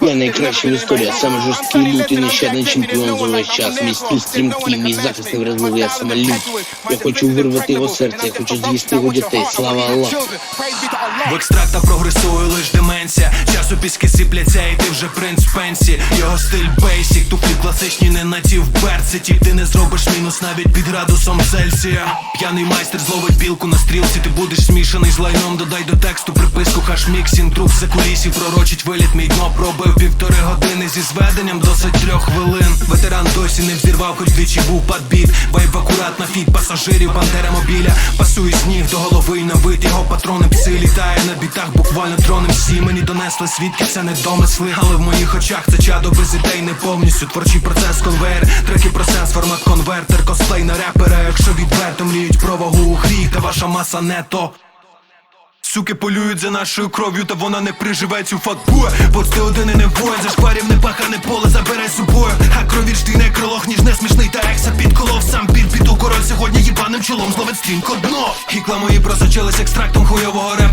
Я найкращий в історії, а саме жорсткий лютий нещадний чемпіон за весь час. Мій стиль стрімкий, мій захист невразливий, я сама лють. Я хочу вирвати його серце, я хочу з'їсти його дітей. Слава Аллах. В екстрактах прогресує лиш деменція Часу піски сипляться, і вже принц пенсі. Його стиль бейсік, туфлі класичні, не на ті в берці ти не зробиш мінус навіть під градусом Цельсія. П'яний майстер зловить білку на стрілці. Ти будеш змішаний з лайном, додай до тексту приписку. Хашміксінг Друг за кулісів пророчить виліт, мій дно пробив півтори години Зі зведенням досить трьох хвилин. Ветеран досі не взірвав, хоч двічі був подбіт Вайб акуратно фіт пасажирів, бандера мобіля. Пасує з ніг до голови на вид Його патрони пси літає на бітах, буквально тронем всі Мені донесли свідки, це не домисли Але в моїх очах це чадо без ідей не повністю Творчий процес конвейер, треки про сенс, формат конвертер, косплей на репера. Якщо відверто мріють про вагу у гріх, та ваша маса не то. Суки полюють за нашою кров'ю, та вона не приживе цю факбу Бо ти один і не воїн, за шпарів не пахане поле забере собою. А кровіч ти не крилох, ніж не смішний та екса підколов. Сам під піду король сьогодні їбаним чолом зловить стрімко дно. Ікла мої просочились екстрактом хуйового техніка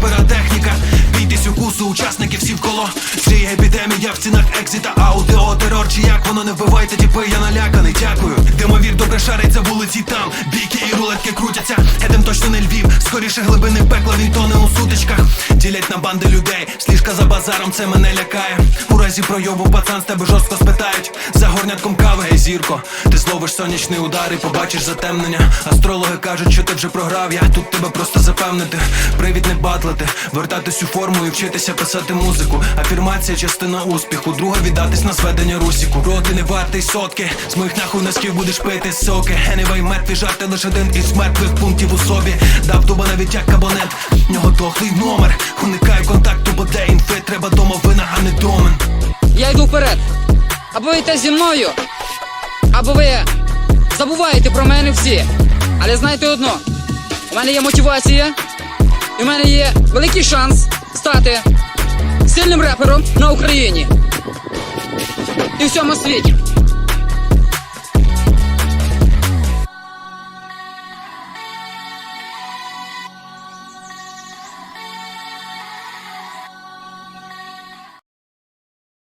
Учасники всі вколо Цій епідемія в цінах екзіта, аудео, терор Чи як воно не вбивається, тіпи, я наляканий, дякую. Димовір добре шарить за вулиці там Бійки і рулетки крутяться, Едем точно не Львів Скоріше глибини пекла, він тоне у сутичках. Ділять на банди людей, сліжка за базаром, це мене лякає разі пройобу пацан з тебе жорстко спитають. За горнятком кави, гей зірко. Ти зловиш сонячний удар і побачиш затемнення. Астрологи кажуть, що ти вже програв, я тут тебе просто запевнити. Привід не батлити, вертатись у форму і вчитися писати музику. Афірмація частина успіху, друга віддатись на зведення русіку. Роти не вартий сотки, з моїх нахуй носків будеш пити соки. Anyway, мертві жарти лише один із мертвих пунктів у собі. Дав дуба навіть як абонент, в нього дохлий номер. Уникаю контакту, Або йдете зі мною, або ви забуваєте про мене всі. Але знайте одно: у мене є мотивація, і в мене є великий шанс стати сильним репером на Україні і всьому світі.